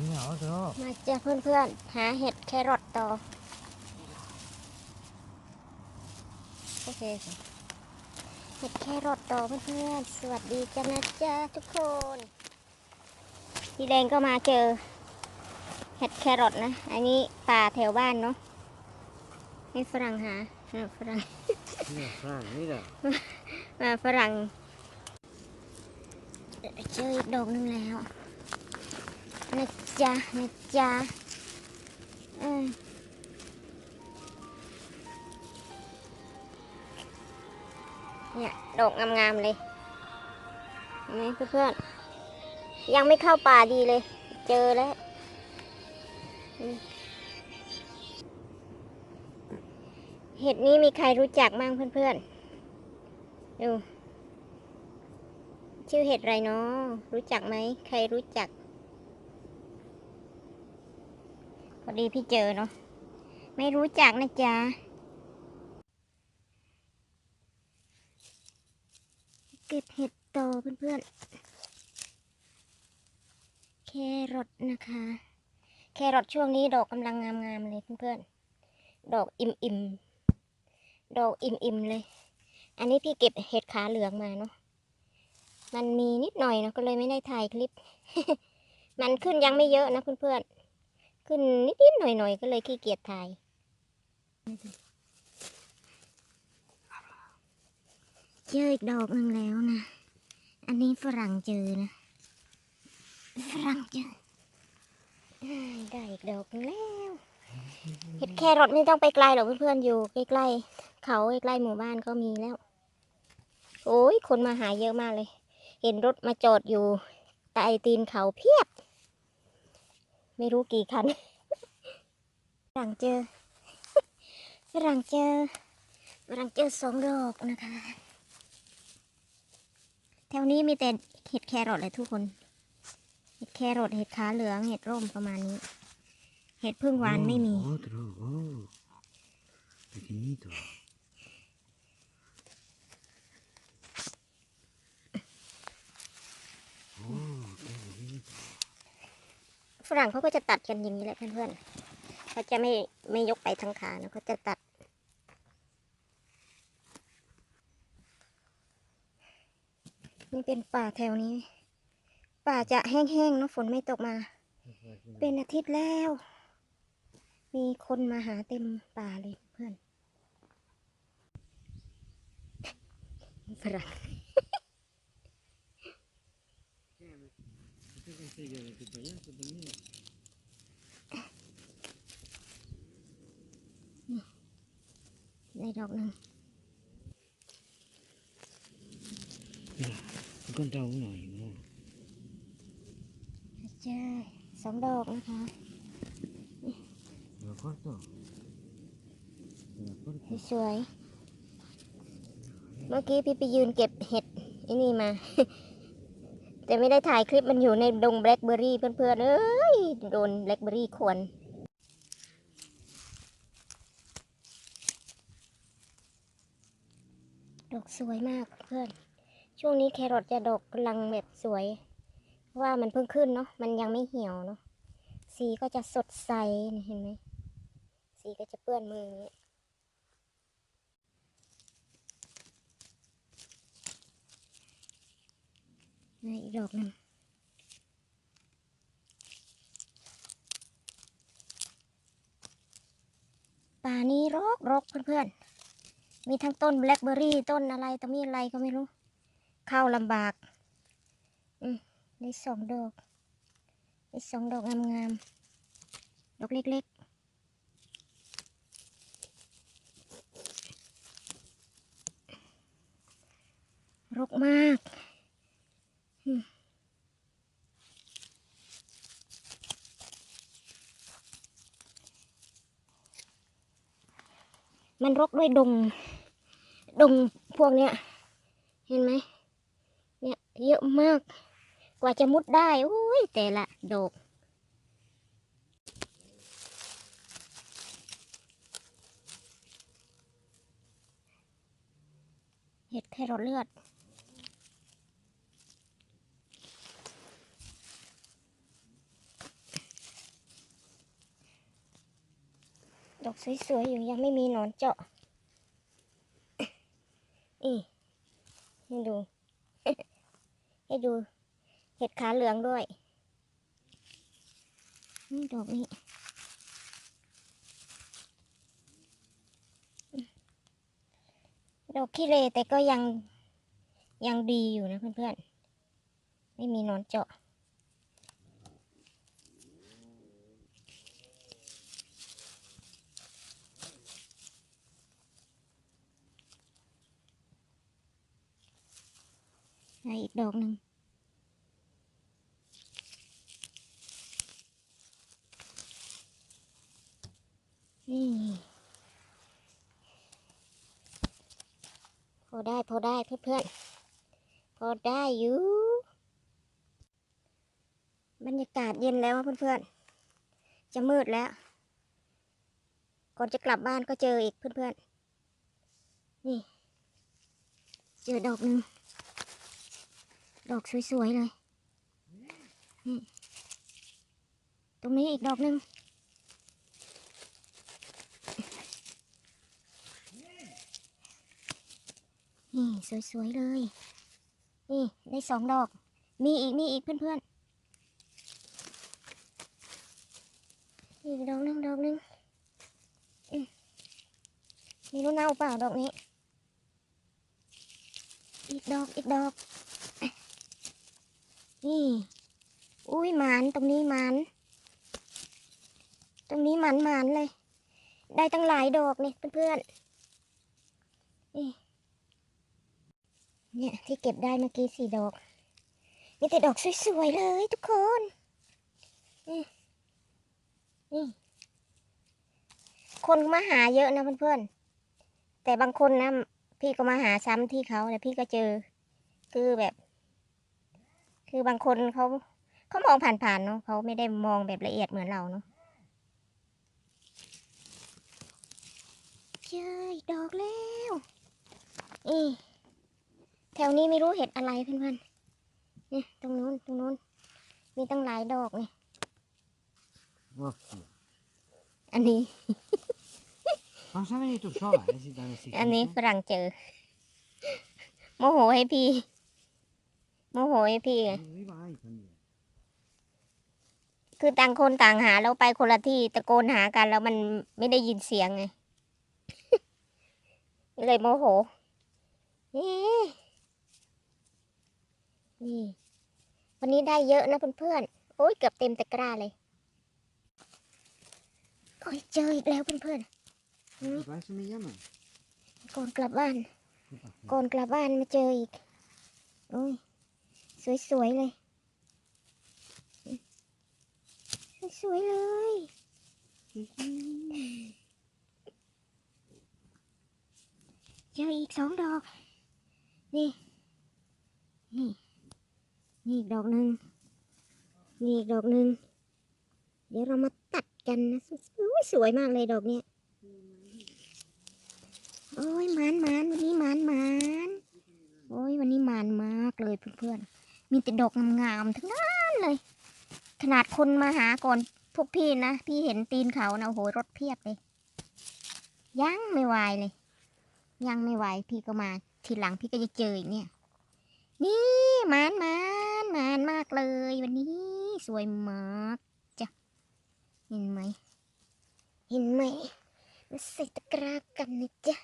เหนียวเถอะมาเจอเพื่อนๆ หาเห็ดแครอทต่อ โอเคค่ะเห็ดแครอทต่อเพื่อนๆ สวัสดีจ้านะจ๊ะทุกคนพี่แดงก็มาเจอ เห็ดแครอทนะ อันนี้ป่าแถวบ้านเนาะให้ฝรั่งหาอ่าฝรั่งนี่ข้างนี่แหละมาฝรั่งเจออีกดอกหนึงแล้วนะ จ๊ะนะจ๊ะเออเนี่ยดอกงามๆเลยนไหมเพื่อนๆยังไม่เข้าป่าดีเลย เจอแล้วเห็ดนี้มีใครรู้จักบ้างเพื่อนๆดูชื่อเห็ดอะไรเนาะรู้จักไหม ใครรู้จัก พ อดีพี่เจอเนาะไม่รู้จักนะจ๊ะเก็บเห็ดโตเพื่อนๆแครอทนะคะ แครอทช่วงนี้ดอกกำลังงามๆเลยเพื่อนๆดอกอิ่มๆดอกอิ่มๆเลย อันนี้พี่เก็บเห็ดขาเหลืองมาเนาะมันมีนิดหน่อยนะก็เลยไม่ได้ถ่ายคลิป มันขึ้นยังไม่เยอะนะเพื่อนๆ ขึ้นนิดๆหน่อยๆ ก็เลยขี้เกียจถ่ายเจออีกดอกหนึ่งแล้วนะ อันนี้ฝรั่งเจอนะ ฝรั่งเจออ้ายได้อีกดอกหนึ่งแล้วเห็ดแครอทไม่ต้องไปไกลหรอกเพื่อนๆ อยู่ใกล้ๆ เขาใกล้ๆหมู่บ้านก็มีแล้ว โอ้ยคนมาหาเยอะมากเลย เห็นรถมาจอดอยู่ใต้ตีนเขาเพียบ ไม่รู้กี่คันฝรั่งเจอฝรั่งเจอฝรั่งเจอสองดอกนะคะ แถวนี้มีแต่เห็ดแครอทเลยทุกคน เห็ดแครอทเห็ดขาเหลือง เห็ดร่มประมาณนี้ เห็ดพึ่งหวานไม่มีโอ้โหโอ้ pequeñito โอ้ qué bonito ฝรั่งเขาก็จะตัดกันอย่างนี้แหละเพื่อนๆเขาจะไม่ไม่ยกไปทั้งขานะเขาจะตัด นี่เป็นป่าแถวนี้ ป่าจะแห้งๆเนอะฝนไม่ตกมา เป็นอาทิตย์แล้ว มีคนมาหาเต็มป่าเลยเพื่อนฝรั่ง ได้ดอกหนึ่งมันก็เดาหน่อยนะใช่สองดอกนะคะเดี๋ยวก็ตกเดี๋ยก็ตกสวย เมื่อกี้พี่ไปยืนเก็บเห็ดไอ้นี่มา แต่ไม่ได้ถ่ายคลิปมันอยู่ในดงแบล็คเบอร์รี่เพื่อนๆเอ้ยโดนแบล็คเบอร์รี่ควนดอกสวยมากเพื่อน ช่วงนี้แครอทจะดอกกำลังแบบสวยเพราะว่ามันเพิ่งขึ้นเนาะมันยังไม่เหี่ยวเนาะสีก็จะสดใสเห็นไหมสีก็จะเปื้อนมืออย่างนี้ นี่อีกดอกหนึ่งป่านี้รกรกเพื่อนๆ มีทั้งต้นแบล็คเบอร์รี่ต้นอะไรต่อมีอะไรก็ไม่รู้ เข้าลำบาก อืมได้สองดอกได้สองดอกงามๆ ดอกเล็กๆรกมาก มันรกด้วยดง ดงพวกเนี้ย เห็นไหมเนี่ยเยอะมาก กว่าจะมุดได้โอ้ยแต่ละดอกเห็ดแครอทเลือด ดอกสวยๆอยู่ยังไม่มีหนอนเจาะอีให้ดู ให้ดู เห็ดขาเหลืองด้วย นี่ดอกนี้ดอกขี้เลแต่ก็ยังยังดีอยู่นะเพื่อนๆ ไม่มีหนอนเจาะ อีกดอกหนึ่งนี่พอได้พอได้เพื่อนๆ พอได้อยู่ บรรยากาศเย็นแล้วเพื่อนๆ จะมืดแล้ว ก่อนจะกลับบ้านก็เจออีกเพื่อนๆ นี่ เจอดอกหนึ่ง ดอกสวยๆเลยนี่ตรงนี้อีกดอกหนึ่งนี่สวยๆเลย นี่ได้สองดอก มีอีกมีอีกเพื่อนๆ อีกดอกหนึ่งดอกหนึ่งมมีรู้เน่าเปล่าดอกนี้ อีกดอกอีกดอก นี่ อุ้ยหมานตรงนี้หมานตรงนี้หมานหมานเลย ได้ตั้งหลายดอกนี่เพื่อนๆนี่เนี่ยที่เก็บได้เมื่อกี้สี่ดอก มีแต่ดอกสวยๆเลยทุกคนนี่นี่คนมาหาเยอะนะเพื่อนๆ แต่บางคนนะ พี่ก็มาหาซ้ำที่เขาแต่พี่ก็เจอ คือแบบ คือบางคนเขาเขามองผ่านๆเนาะเขาไม่ได้มองแบบละเอียดเหมือนเราเนาะเจออีกดอกแล้วนี่แถวนี้ไม่รู้เห็ดอะไรเพื่อนๆนี่ตรงนู้นตรงนู้นมีตั้งหลายดอกนี่ Vad อันนี้ Han sa väl inte att prata? Jag sitter där och sitter. อันนี้ฝรั่งเจอ โมโหให้พี่ โมโหให้พี่ไง Vi var arg på nu. คือต่างคนต่างหาแล้วไปคนละที่ตะโกนหากันแล้วมันไม่ได้ยินเสียงไง เลยโมโหนี่นี่วันนี้ได้เยอะนะเพื่อนๆ โอ้ยเกือบเต็มตะกร้าเลย โอ้ยเจออีกแล้วเพื่อน Vad är det som är igen då? ๆก่อนกลับบ้าน ก่อนกลับบ้านมาเจออีก โอ้ย สวยๆเลย สวยๆเลย เจออีกสองดอก นี่ นี่ นี่อีกดอกหนึ่งนี่อีกดอกหนึ่ง เดี๋ยวเรามาตัดกันนะสวยสวยมากเลยดอกเนี้ยโอ้ยมานมานวันนี้มานมานโอ้ยวันนี้มานมากเลยเพื่อนๆ มีแต่ดอกงามๆทั้งนั้นเลย ขนาดคนมาหาก่อนพวกพี่นะ พี่เห็นตีนเขานะโหรถเพียบเลย ยังไม่ไหวเลย ยังไม่ไหวพี่ก็มา ทีหลังพี่ก็จะเจออีกเนี่ย นี่มานมานมานมากเลย วันนี้สวยมากจ้ะเห็นไหมเห็นไหมมาใส่ตะกร้ากันนะจ๊ะ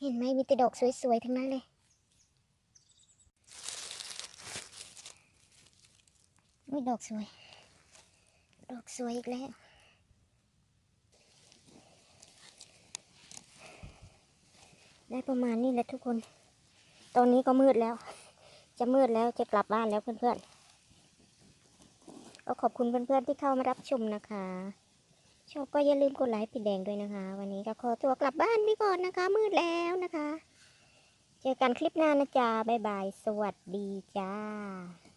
เห็นไหมมีแต่ดอกสวยๆทั้งนั้นเลยนี่ ดอกสวย ดอกสวยอีกแล้วได้ประมาณนี้แหละทุกคน ตอนนี้ก็มืดแล้ว จะมืดแล้วจะกลับบ้านแล้วเพื่อนๆ ก็ขอบคุณเพื่อนๆที่เข้ามารับชมนะคะ ชอบก็อย่าลืมกดไลค์ปิดแดงด้วยนะคะ วันนี้ก็ขอตัวกลับบ้านไปก่อนนะคะ มืดแล้วนะคะ เจอกันคลิปหน้านะจ๊ะบ๊ายบาย สวัสดีจ้า